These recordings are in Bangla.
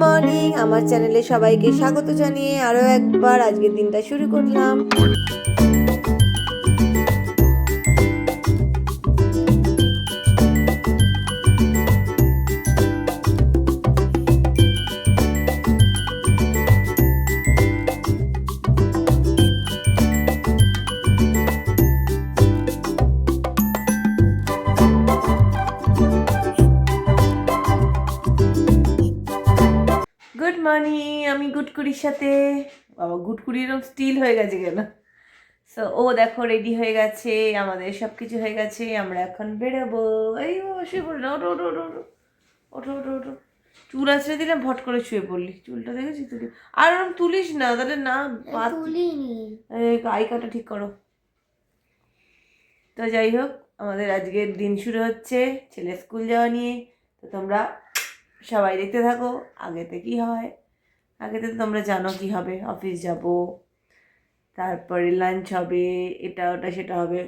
মর্নিং আমার চ্যানেলে সবাইকে স্বাগত জানিয়ে আরও একবার আজকের দিনটা শুরু করলাম। আমি গুডকুড়ির সাথে বাবা গুডকুড়ির স্টিল হয়ে গেছে কেন? সো ও দেখো রেডি হয়ে গেছে আমাদের সব কিছু হয়ে গেছে আমরা এখন বেরোবো। এই বাবা শুয়ে পড়ল ওটো ওটো ওটো ওটো ওটো ওটো ওটো চুল আছড়ে দিলাম ভট করে শুয়ে পড়লি। চুলটা দেখেছি তুলি আর ওরম তুলিস না তাহলে না আই কাটা ঠিক করো। তো যাই হোক আমাদের আজকের দিন শুরু হচ্ছে ছেলে স্কুল যাওয়া নিয়ে। তো তোমরা সবাই দেখতে থাকো আগেতে কি হয়। আগেতে তো তোমরা জানো কি হবে। অফিস যাব, তারপরে লাঞ্চ হবে, এটা ওটা, সেটা হবে।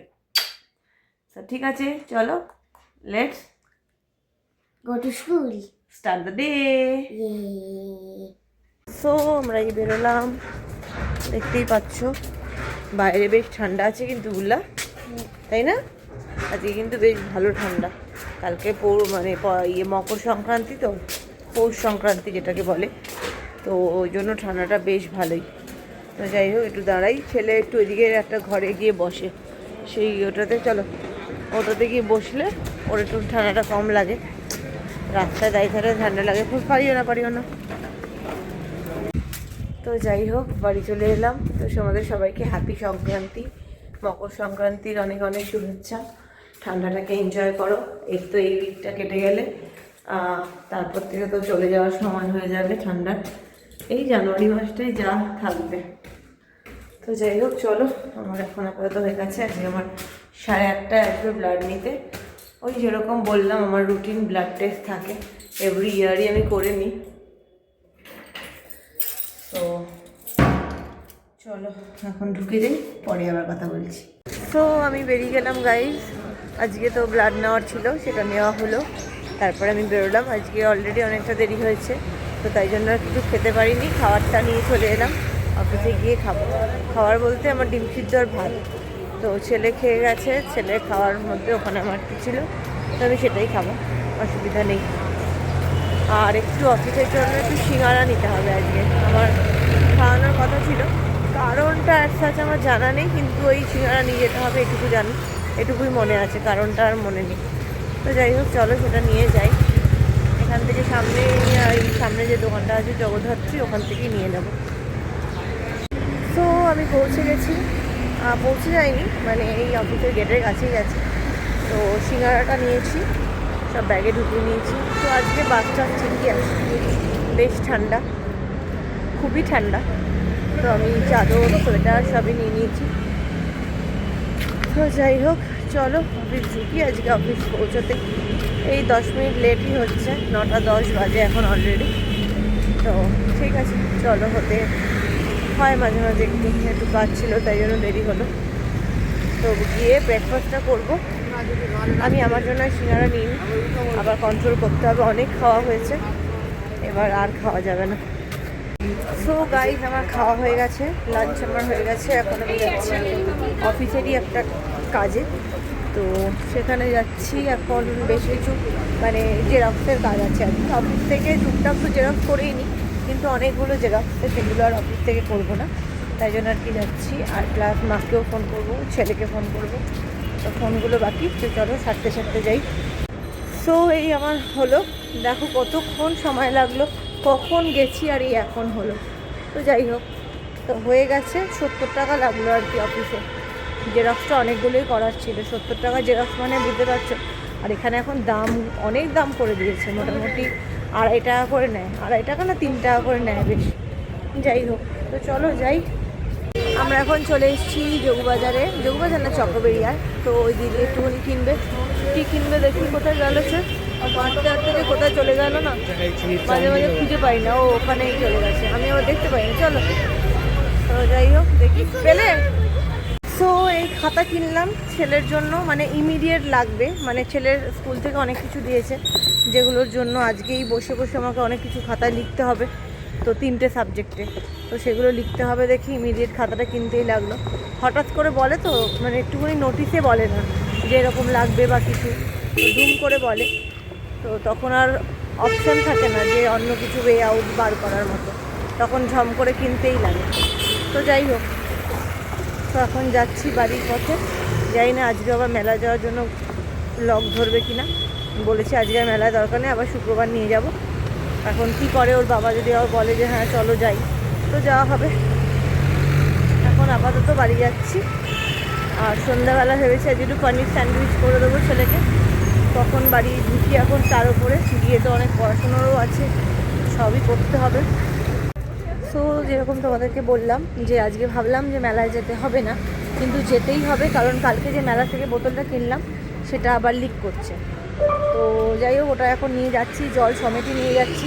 তো ঠিক আছে, চলো let's go to school start the day so আমরা এই বেরোলাম, দেখতেই পাচ্ছ, বাইরে বেশ ঠান্ডা আছে কিন্তু উল্লা, তাই না? আজকে কিন্তু বেশ ভালো ঠান্ডা। কালকে পৌর মানে ইয়ে মকর সংক্রান্তি তো, পৌষ সংক্রান্তি যেটাকে বলে। তো ওই জন্য ঠান্ডাটা বেশ ভালোই। তো যাই হোক, একটু দাঁড়াই। ছেলে একটু ওইদিকে একটা ঘরে গিয়ে বসে। সেই ওটাতে, চলো, ওটাতে গিয়ে বসলে ওর একটু ঠান্ডাটা কম লাগে। রাস্তায় থাকলে ঠান্ডা লাগে। খুব পারিও না পারিও না। তো যাই হোক, বাড়ি চলে এলাম। তো আমাদের সবাইকে হ্যাপি সংক্রান্তি, মকর সংক্রান্তির অনেক অনেক শুভেচ্ছা। ঠান্ডাটাকে এনজয় করো। এই তো এই উইকটা কেটে গেলে তারপর থেকে তো চলে যাওয়ার সময় হয়ে যাবে ঠান্ডার। এই জানুয়ারি মাসটাই যা থাকবে। তো যাই হোক, চলো, আমার এখন আপাতত হয়ে গেছে। আজকে আমার সাড়ে আটটা আসবে ব্লাড নিতে। ওই যেরকম বললাম, আমার রুটিন ব্লাড টেস্ট থাকে। এভরি ইয়ারই আমি করে নিই। তো চলো, এখন ঢুকে যাই, পরে আবার কথা বলছি। তো আমি বেরিয়ে গেলাম গাইজ আজকে তো ব্লাড নেওয়ার ছিল, সেটা নেওয়া হলো। তারপরে আমি বেরোলাম। আজকে অলরেডি অনেকটা দেরি হয়েছে। তো তাই জন্য আর কিছু খেতে পারিনি। খাবারটা নিয়ে চলে এলাম। অফিসে গিয়ে খাব খাবার বলতে আমার ডিম সিদ্ধ আর ভাত। তো ছেলে খেয়ে গেছে। ছেলে খাওয়ার মধ্যে ওখানে আমার কি ছিল? তো আমি সেটাই খাব। অসুবিধা নেই। আর একটু অফিসের জন্য একটু সিঙ্গারা নিতে হবে আজকে। আমার খাওয়ানোর কথা ছিল। কারণটা এক সাথে আমার জানা নেই, কিন্তু ওই সিঙ্গারা নিয়ে যেতে হবে, এটুকু জানি। এটুকুই মনে আছে, কারণটা আর মনে নেই। তো যাই হোক, চলো সেটা নিয়ে যাই। এখান থেকে সামনে, এই সামনে যে দোকানটা আছে জগদ্ধাত্রী, ওখান থেকেই নিয়ে নেব। তো আমি পৌঁছে গেছি। পৌঁছে যাইনি মানে এই অফিসের গেটের কাছেই আছে তো সিঙ্গারাটা নিয়েছি, সব ব্যাগে ঢুকিয়ে নিয়েছি। তো আজকে বাসটা ঠিকই আছে, বেশ ঠান্ডা, খুবই ঠান্ডা। তো আমি চাদর, সোয়েটার সবই নিয়ে নিয়েছি। তো যাই হোক চলো অফিস ঢুকি আজকে অফিস পৌঁছতে এই দশ মিনিট লেটই হচ্ছে। নটা দশ বাজে এখন অলরেডি তো ঠিক আছে, চলো হতে হয় মাঝে মাঝে একটু একটু কাজ ছিল, তাই জন্য দেরি হলো। তো গিয়ে ব্রেকফাস্টটা করব। আমি আমার জন্য সিঙ্গারা নিই আবার কন্ট্রোল করতে হবে, অনেক খাওয়া হয়েছে। এবার আর খাওয়া যাবে না। সো গাইজ আমার খাওয়া হয়ে গেছে লাঞ্চ আমার হয়ে গেছে, এখন আমি যাচ্ছি অফিসেরই একটা কাজে। তো সেখানে যাচ্ছি। এখন বেশ কিছু মানে জেরক্সের কাজ আছে আর কি। অফিস থেকে টুকটাক তো জেরক্স করেই নিই কিন্তু অনেকগুলো জেরক্স সেগুলো আর অফিস থেকে করব না। তাই জন্য আর কি যাচ্ছি। আর প্লাস মাকেও ফোন করব, ছেলেকে ফোন করব। তো ফোনগুলো বাকি, তো চলো সারতে সারতে যাই। সো এই আমার হলো। দেখো কতক্ষণ সময় লাগল, কখন গেছি আর এই এখন হলো। তো যাই হোক, তো হয়ে গেছে, সত্তর টাকা লাগল আর কি অফিসে জেরক্সটা অনেকগুলোই করার ছিল, সত্তর টাকা জেরক্স মানে বুঝতে পারছ? আর এখানে এখন দাম, অনেক দাম করে দিয়েছে, মোটামুটি আড়াই টাকা করে নেয়, আড়াই টাকা না তিন টাকা করে নেয় বেশ। যাই হোক, তো চলো যাই। আমরা এখন চলে এসেছি যোগবাজারে যোগবাজার না চক্রবেরিয়ায় তো ওই দিদি একটুখানি কিনবে। কি কিনবে দেখি, কোথায় গেল সে? যে কোথায় চলে গেল না? মাঝে মাঝে খুঁজে পাই না, ও ওখানেই চলে গেছে। আমি আবার দেখতে পাই না, চলো। তো যাই হোক, দেখি। পেলে? সো এই খাতা কিনলাম ছেলের জন্য মানে ইমিডিয়েট লাগবে। মানে ছেলের স্কুল থেকে অনেক কিছু দিয়েছে, যেগুলোর জন্য আজকেই বসে বসে আমাকে অনেক কিছু খাতায় লিখতে হবে। তো তিনটে সাবজেক্টে তো সেগুলো লিখতে হবে দেখি ইমিডিয়েট খাতাটা কিনতেই লাগল। হঠাৎ করে বলে তো মানে একটুখানি নোটিশে বলে না, যে এরকম লাগবে বা কিছু। দুম করে বলে। তো তখন আর অপশান থাকে না যে অন্য কিছু ওয়ে আউট বার করার মতো। তখন ঝম করে কিনতেই লাগে। তো যাই হোক। তো এখন যাচ্ছি বাড়ির পথে। যাই না আজকে আবার মেলা যাওয়ার জন্য লক ধরবে কি না বলেছি আজকে আর মেলায় দরকার নেই, আবার শুক্রবার নিয়ে যাব। এখন কি করে ওর বাবা যদি আবার বলে যে হ্যাঁ চলো যাই, তো যাওয়া হবে। এখন আপাতত বাড়ি যাচ্ছি। আর সন্ধ্যাবেলা ভেবেছি আজ একটু পনির স্যান্ডউইচ করে দেবো ছেলেকে। তখন বাড়ি ঢুকি এখন তার উপরে। গিয়ে তো অনেক পড়াশুনোরও আছে, সবই করতে হবে। সো যেরকম তোমাদেরকে বললাম যে আজকে ভাবলাম যে মেলায় যেতে হবে না, কিন্তু যেতেই হবে কারণ কালকে যে মেলা থেকে বোতলটা কিনলাম, সেটা আবার লিক করছে। তো যাই হোক, ওটা এখন নিয়ে যাচ্ছি, জল সমেতে নিয়ে যাচ্ছি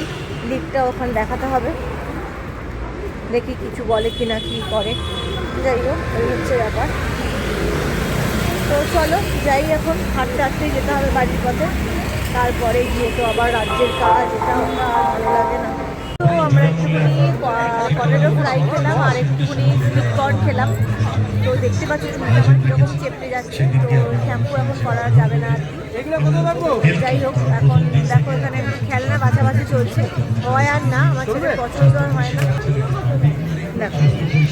লিকটা ওখানে দেখাতে হবে। দেখি কিছু বলে কি না কি করে। যাই হোক, এই হচ্ছে ব্যাপার। তো চলো, যাই এখন, হাঁটতে হাঁটতেই যেতে হবে বাড়ির পথে। তারপরে গিয়ে তো আবার রাজ্যের কাজ, এটা আমরা ভালো লাগে না। আমরা একটুখানি পটেটো ফ্রাই খেলাম আর একটুখানি সুইট কর্ন খেলাম। তো দেখতে পাচ্ছি চুলটা আমার কীরকম চেপে যাচ্ছে তো শ্যাম্পু এখন করা যাবে না আর কি। যাই হোক এখন দেখো এখানে খেলনা বাছাবাছি চলছে। হয় আর না আমার ছেলে পছন্দ আর হয় না। দেখো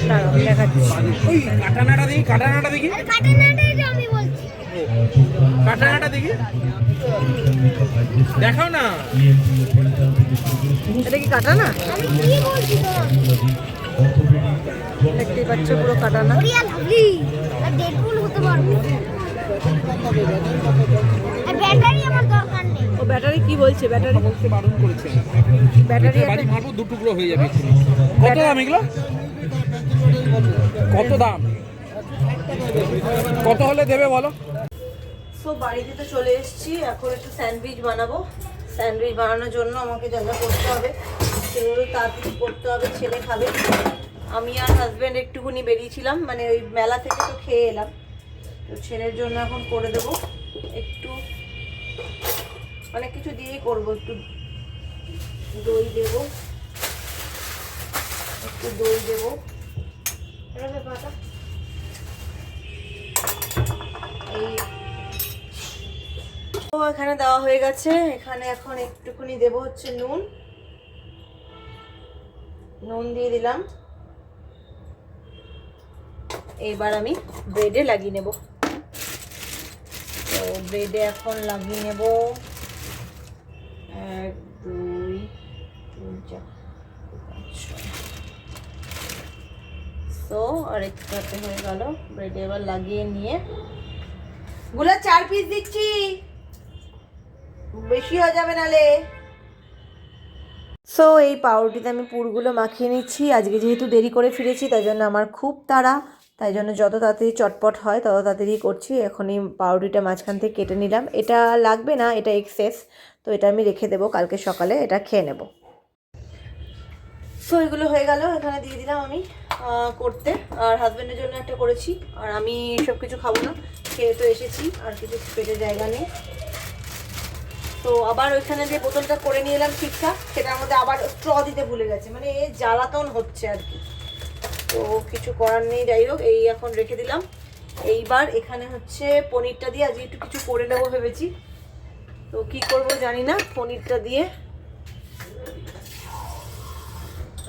দাঁড়াও দেখাচ্ছি। কাটানাটা দেখি কাটানাটা দেখি। কাটানাটাই আমি বলছি। কাটানাটা দেখি। দেখাও না। এটা কি কাটা না? আমি কি বলছি তো পাচ্ছ পুরো কাটা না। ব্যাটারি আমার দরকার নেই ও ব্যাটারি কি বলছে? ব্যাটারি বলতে বারণ করেছে ব্যাটারি বাড়ি মারবো দু টুকরো হয়ে যাবে কত দাম এগুলো? কত দাম? কত হলে দেবে বলো? সো বাড়িতে তো চলে এসেছি। এখন একটু স্যান্ডউইচ বানাবো। স্যান্ডউইচ বানানোর জন্য আমাকে যা যা করতে হবে সেগুলো তাড়াতাড়ি করতে হবে, ছেলে খাবে। আমি আর হাজব্যান্ড একটুখানি বেরিয়েছিলাম মানে ওই মেলা থেকে তো খেয়ে এলাম। তো ছেলের জন্য এখন করে দেবো। একটু অনেক কিছু দিয়েই করব, একটু দই দেবো। একটু দই দেবো। এই এখানে দেওয়া হয়ে গেছে। এখানে এখন একটুখানি দেবো হচ্ছে নুন। নুন দিয়ে দিলাম। এইবার আমি ব্রেডে লাগিয়ে নেব। তো ব্রেডে এখন লাগিয়ে নেব। এক, দুই, তিন, চার। তো আর একটাতে হয়ে গেল। ব্রেডে এবার লাগিয়ে নিয়ে। গুলা চার পিস দিচ্ছি। বেশি হয়ে যাবে নালে। সো এই পাউরুটিতে আমি পুরগুলো মাখিয়ে নিচ্ছি। আজকে যেহেতু দেরি করে ফিরেছি, তাই জন্য আমার খুব তাড়া। তাই জন্য যত তাড়াতাড়ি চটপট হয়, তত তাড়াতাড়ি করছি। এখন এই পাউরুটিটা মাঝখান থেকে কেটে নিলাম। এটা লাগবে না, এটা এক্সেস তো এটা আমি রেখে দেবো কালকে সকালে, এটা খেয়ে নেব। সো এগুলো হয়ে গেল, এখানে দিয়ে দিলাম আমি করতে। আর হাজব্যান্ডের জন্য একটা করেছি। আর আমি সব কিছু খাব না, খেয়ে তো এসেছি, আর কিছু পেটে জায়গা নেই। তো আবার ওইখানে যে বোতলটা করে নিয়ে এলাম ঠিকঠাক, সেটার মধ্যে আবার স্ট্র দিতে ভুলে গেছে। মানে এ জ্বালাতন হচ্ছে আর কি। তো কিছু করার নেই, যাই হোক, এই এখন রেখে দিলাম। এইবার এখানে হচ্ছে পনিরটা দিয়ে আজকে একটু কিছু করে নেব ভেবেছি। তো কি করব জানি না, পনিরটা দিয়ে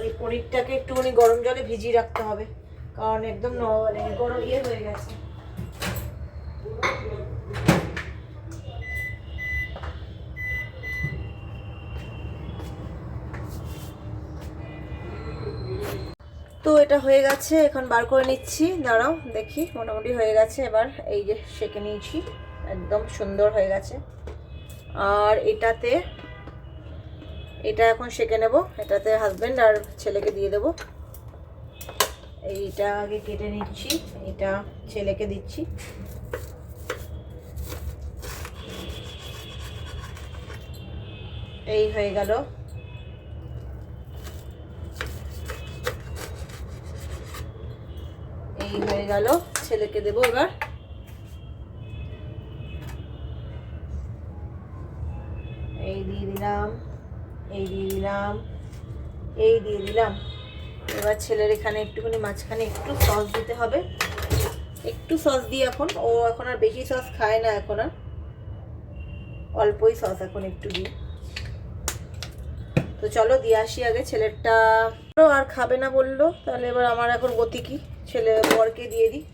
এই পনিরটাকে একটুখানি গরম জলে ভিজিয়ে রাখতে হবে। কারণ একদম মানে গরম ইয়ে হয়ে গেছে। তো এটা হয়ে গেছে, এখন বার করে নিচ্ছি। দাঁড়াও, দেখি, মোটামুটি হয়ে গেছে। এবার এই যে সেকে নিয়েছি, একদম সুন্দর হয়ে গেছে। আর এটাতে, এটা এখন সেকে নেব। এটাতে হাজব্যান্ড আর ছেলেকে দিয়ে দেবো। এইটা আগে কেটে নিচ্ছি, এটা ছেলেকে দিচ্ছি। এই হয়ে গেল। এই হয়ে গেল। ছেলেকে দেবো এবার। এই দিয়ে দিলাম, এই দিয়ে দিলাম, এই দিয়ে দিলাম। এবার ছেলের এখানে একটুখানি মাঝখানে একটু সস দিতে হবে। একটু সস দিই এখন, ও এখন আর বেশি সস খায় না এখন আর। অল্পই সস এখন একটু দিই তো চলো দিয়ে আসি আগে ছেলেরটা। আর খাবে না বলল, তাহলে এবার আমার এখন গতি কি? ছেলে বরকে দিয়ে দিই।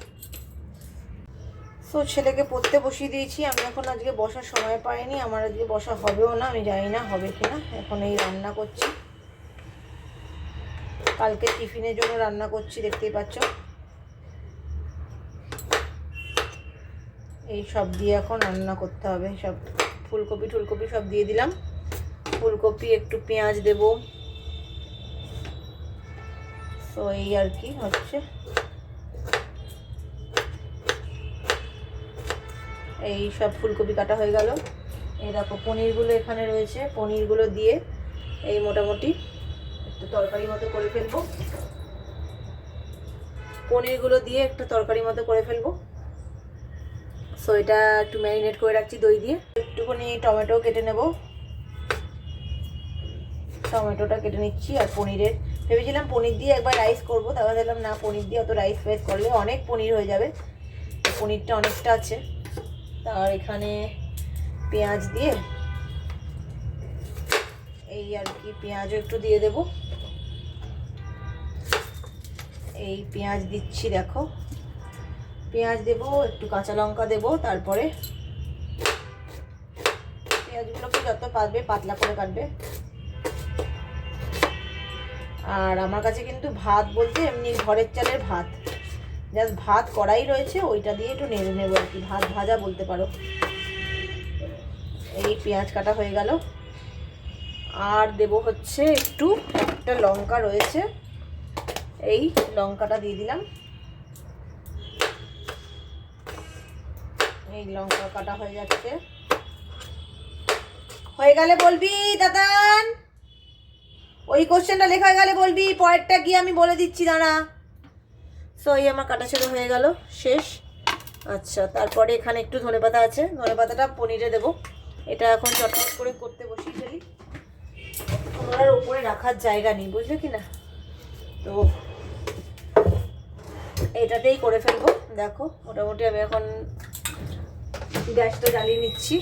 তো ছেলেকে পড়তে বসিয়ে দিয়েছি। আমি এখন আজকে বসার সময় পাইনি। আমার আজকে বসা হবেও না, আমি জানি না হবে কি না এখন এই রান্না করছি। কালকে টিফিনের জন্য রান্না করছি, দেখতেই পাচ্ছ। এই সব দিয়ে এখন রান্না করতে হবে। সব ফুলকপি টুলকপি সব দিয়ে দিলাম। ফুলকপি, একটু পেঁয়াজ দেব। তো এই আর কি হচ্ছে। এই সব ফুলকপি কাটা হয়ে গেল। এই দেখো, পনিরগুলো এখানে রয়েছে। পনিরগুলো দিয়ে এই মোটামুটি একটু তরকারি মতো করে ফেলব। পনিরগুলো দিয়ে একটু তরকারি মতো করে ফেলব। সো এটা একটু ম্যারিনেট করে রাখছি দই দিয়ে। একটুখানি টমেটো কেটে নেব। টমেটোটা কেটে নিচ্ছি আর পনিরের। ভেবেছিলাম পনির দিয়ে একবার রাইস করব, তারপর দেখলাম না, পনির দিয়ে অত রাইস ফাইস করলে অনেক পনির হয়ে যাবে। পনিরটা অনেকটা আছে। আর এখানে পেঁয়াজ দিয়ে এই আর কি, পেঁয়াজও একটু দিয়ে দেব। এই পেঁয়াজ দিচ্ছি, দেখো। পেঁয়াজ দেব, একটু কাঁচা লঙ্কা দেব, তারপরে পেঁয়াজগুলোকে যত পারবে পাতলা করে কাটবে। আর আমার কাছে কিন্তু ভাত বলতে এমনি ঘরের চালের ভাত। জাস্ট ভাত কড়াই রয়েছে, ওইটা দিয়ে একটু নেড়ে নেব আর কি। ভাত ভাজা বলতে পারো। এই পেঁয়াজ কাটা হয়ে গেল। আর দেব হচ্ছে একটু একটা লঙ্কা রয়েছে। এই লঙ্কাটা দিয়ে দিলাম। এই লঙ্কা কাটা হয়ে যাচ্ছে। হয়ে গেলে বলবি দাদান ওই কোশ্চেনটা লেখা হয়ে গেলে বলবি, পরেরটা গিয়ে আমি বলে দিচ্ছি, দাঁড়া। সো এই আমার কাটা ছেড়ে হয়ে গেল, শেষ। আচ্ছা তারপরে এখানে একটু ধনেপাতা আছে। ধনেপাতাটা পনিরে দেবো। এটা এখন চটপট করে করতে বসিয়ে ফেলি। ওনার উপরে রাখার জায়গা নেই, বুঝলে কি না? তো এটাতেই করে ফেলব। দেখো, মোটামুটি আমি এখন গ্যাসটা জ্বালিয়ে নিচ্ছি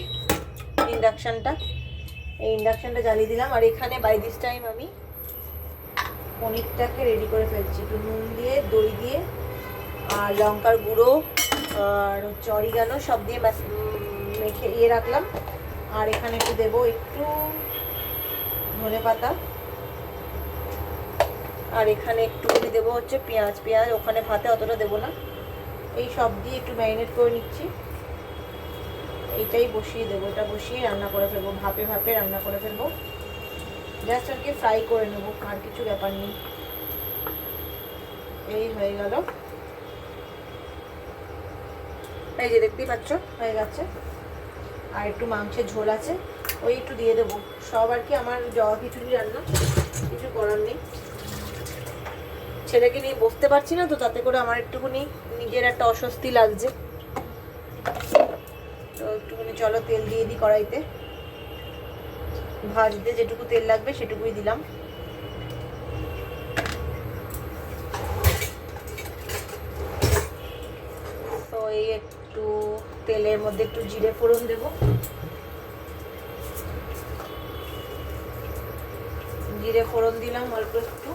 ইন্ডাকশানটা। এই ইন্ডাকশানটা জ্বালিয়ে দিলাম। আর এখানে বাই দিস টাইম আমি পনিরটাকে রেডি করে ফেলছি। একটু নুন দিয়ে, দই দিয়ে, আর লঙ্কার গুঁড়ো, আর হচ্ছে অরিগানো সব দিয়ে মেখে ইয়ে রাখলাম। আর এখানে একটু দেবো একটু ধনে পাতা। আর এখানে একটুখানি দেবো হচ্ছে পেঁয়াজ। পেঁয়াজ ওখানে ভাতে অতটা দেবো না। এই সব দিয়ে একটু ম্যারিনেট করে নিচ্ছি। এইটাই বসিয়ে দেবো। এটা বসিয়ে রান্না করে ফেলব। ভাপে ভাপে রান্না করে ফেলব। জাস্ট আর কি ফ্রাই করে নেব আর কিছু ব্যাপার নেই। এই হয়ে গেল। এই যে দেখতেই পাচ্ছ, হয়ে গেছে। আর একটু মাংসের ঝোল আছে, ওই একটু দিয়ে দেবো। সব আর কি আমার জবা খিচুড়ি রান্না, কিছু করার নেই। ছেলেকে নিয়ে বসতে পারছি না তো, তাতে করে আমার একটুখানি নিজের একটা অস্বস্তি লাগছে। তো একটুখানি চলো তেল দিয়ে দিই কড়াইতে। ভাজতে যেটুকু তেল লাগবে সেটুকুই দিলাম। তো এই একটু তেলের মধ্যে একটু জিরে ফোড়ন দেব। জিরে ফোড়ন দিলাম অল্প একটু।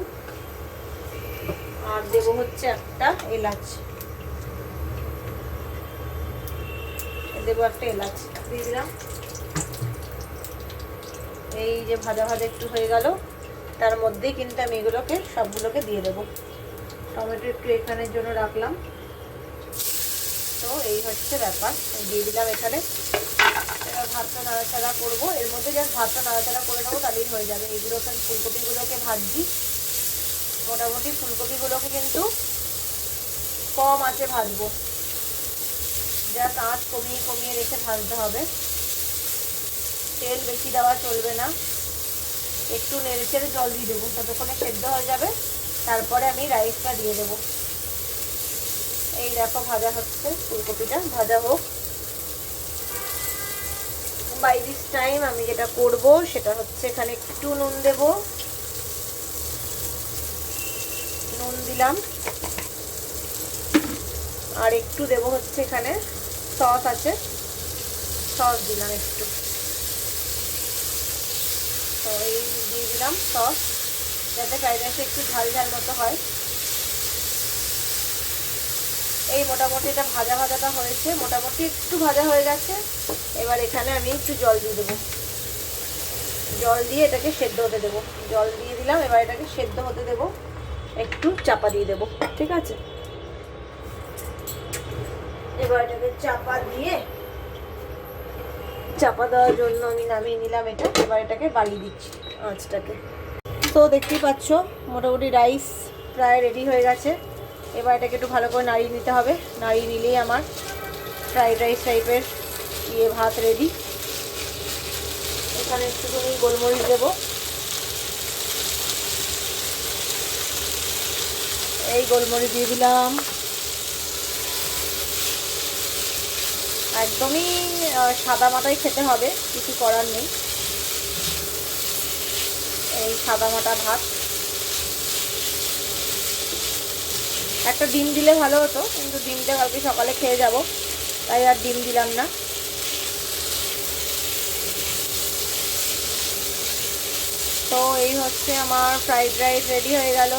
আর দেবো হচ্ছে একটা এলাচ। দেবো একটা এলাচ দিয়ে দিলাম। এই যে ভাজা ভাজা একটু হয়ে গেল, তার মধ্যেই কিন্তু আমি এগুলোকে সবগুলোকে দিয়ে দেবো। টমেটো একটু এখানের জন্য রাখলাম। তো এই হচ্ছে ব্যাপার দিয়ে দিলাম এখানে। এবার ভাতটা নাড়াচাড়া করব। এর মধ্যে জাস্ট ভাতটা নাড়াচাড়া করে নেব, তাহলেই হয়ে যাবে। এগুলোকে ফুলকপিগুলোকে ভাজছি। মোটামুটি ফুলকপিগুলোকে কিন্তু কম আঁচে ভাজবো। জাস্ট আঁচ কমিয়ে কমিয়ে রেখে ভাজতে হবে। তেল বেশি দেওয়া চলবে না। একটু নেড়ে চেড়ে জল দিয়ে দেবো, ততক্ষণে সেদ্ধ হয়ে যাবে। তারপরে আমি রাইসটা দিয়ে দেবো। এই দেখো ভাজা হচ্ছে, ফুলকপিটা ভাজা হোক। বাই দিস টাইম আমি যেটা করব, সেটা হচ্ছে এখানে একটু নুন দেব। নুন দিলাম। আর একটু দেবো হচ্ছে এখানে সস আছে। সস দিলাম একটু। তো এই দিয়ে দিলাম সস, যাতে ফ্রাইড রাইসে একটু ঝাল ঝাল মতো হয়। এই মোটামুটি এটা ভাজা ভাজাটা হয়েছে, মোটামুটি একটু ভাজা হয়ে গেছে। এবার এখানে আমি একটু জল দিয়ে দেবো। জল দিয়ে এটাকে সেদ্ধ হতে দেবো। জল দিয়ে দিলাম, এবার এটাকে সেদ্ধ হতে দেবো। একটু চাপা দিয়ে দেবো, ঠিক আছে? এবার এটাকে চাপা দিয়ে চাপা দেওয়ার জন্য আমি নামিয়ে নিলাম এটা। এবার এটাকে বাড়িয়ে দিচ্ছি আঁচটাকে। তো দেখতেই পাচ্ছ, মোটামুটি রাইস প্রায় রেডি হয়ে গেছে। এবার এটাকে একটু ভালো করে নাড়িয়ে নিতে হবে। নাড়িয়ে নিলেই আমার ফ্রাইড রাইস টাইপের ইয়ে ভাত রেডি এখানে একটুখানি গোলমরিচ দেবো। এই গোলমরিচ দিয়ে দিলাম। একদমই সাদা মাটাই খেতে হবে, কিছু করার নেই। এই সাদা মাটা ভাত। একটা ডিম দিলে ভালো হতো, কিন্তু ডিমটা কালকে সকালে খেয়ে যাব, তাই আর ডিম দিলাম না। তো এই হচ্ছে আমার ফ্রাইড রাইস রেডি হয়ে গেল।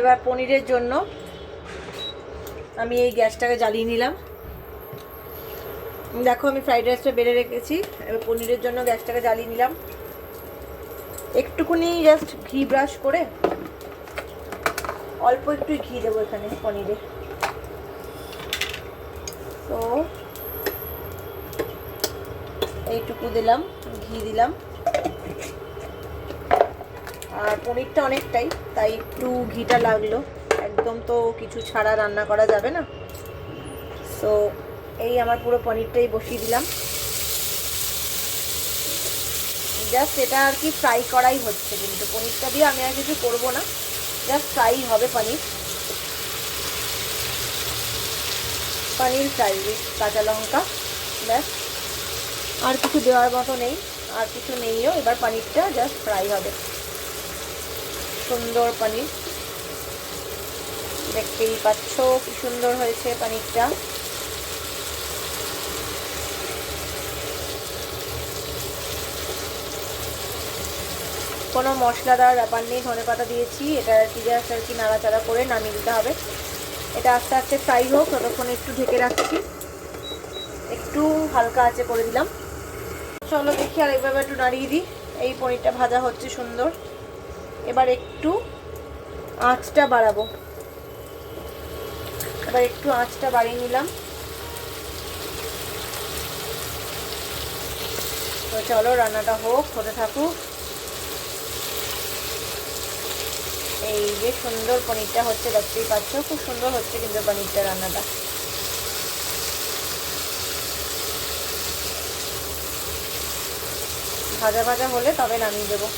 এবার পনিরের জন্য আমি এই গ্যাসটাকে জ্বালিয়ে নিলাম। দেখো, আমি ফ্রাইড রাইসটা বেড়ে রেখেছি। এবার পনিরের জন্য গ্যাসটাকে জ্বালিয়ে নিলাম। একটুকুনি জাস্ট ঘি ব্রাশ করে অল্প একটু ঘি দেবো এখানে পনিরে। তো এইটুকু দিলাম, ঘি দিলাম। আর পনিরটা অনেকটাই, তাই একটু ঘিটা লাগল। একদম তো কিছু ছাড়া রান্না করা যাবে না। সো এই আমার পুরো পনিরটাই বসিয়ে দিলাম। জাস্ট এটা আর কি ফ্রাই করাই হচ্ছে কিন্তু। পনিরটা দিয়ে আমি আর কিছু করব না। জাস্ট ফ্রাই হবে পনির। পনির ফ্রাই কাঁচা লঙ্কা, ব্যাস। আর কিছু দেওয়ার মতো নেই। আর কিছু নেইও। এবার পনিরটা জাস্ট ফ্রাই হবে। সুন্দর পনির। দেখতেই পাচ্ছ কি সুন্দর হয়েছে পনিরটা। কোনো মশলা দেওয়ার ব্যাপার নেই, ধনে পাতা দিয়েছি, এটা জাস্ট আর কি নাড়াচাড়া করে নামিয়ে দিতে হবে। এটা আস্তে আস্তে ফ্রাই হোক, ততক্ষণ একটু ঢেকে রাখছি। একটু হালকা আঁচে করে দিলাম। চলো দেখি আর এইভাবে একটু নাড়িয়ে দিই। এই পনিরটা ভাজা হচ্ছে সুন্দর। এবার একটু আঁচটা বাড়াবো। এবার একটু আঁচটা বাড়িয়ে নিলাম। তো চলো রান্নাটা হোক, হতে থাকুক। এই যে সুন্দর পনিরটা হচ্ছে, দেখতেই পাচ্ছ, খুব সুন্দর হচ্ছে কিন্তু পনিরটা রান্নাটা। ভাজা ভাজা হলে তবে নামিয়ে দেবো।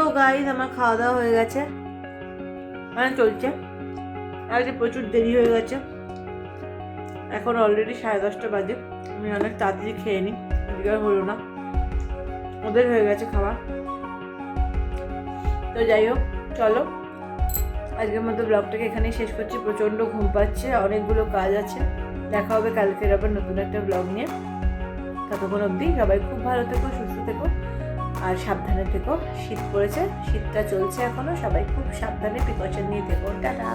সো গাইজ আমার খাওয়া দাওয়া হয়ে গেছে। মানে চলছে। আজকে প্রচুর দেরি হয়ে গেছে। এখন অলরেডি সাড়ে দশটা বাজে। আমি অনেক তাড়াতাড়ি খেয়ে নিই আর হলো না। ওদের হয়ে গেছে খাওয়া। তো যাই হোক, চলো। আজকের মতো ব্লগটাকে এখানেই শেষ করছি। প্রচণ্ড ঘুম পাচ্ছে। অনেকগুলো কাজ আছে। দেখা হবে কালকের আবার নতুন একটা ব্লগ নিয়ে। ততক্ষণ অবধি সবাই খুব ভালো থেকো, সুস্থ আর সাবধানে থেকো, শীত পড়েছে, শীতটা চলছে এখনও সবাই খুব সাবধানে প্রিকশন নিয়ে থেকো, টাটা।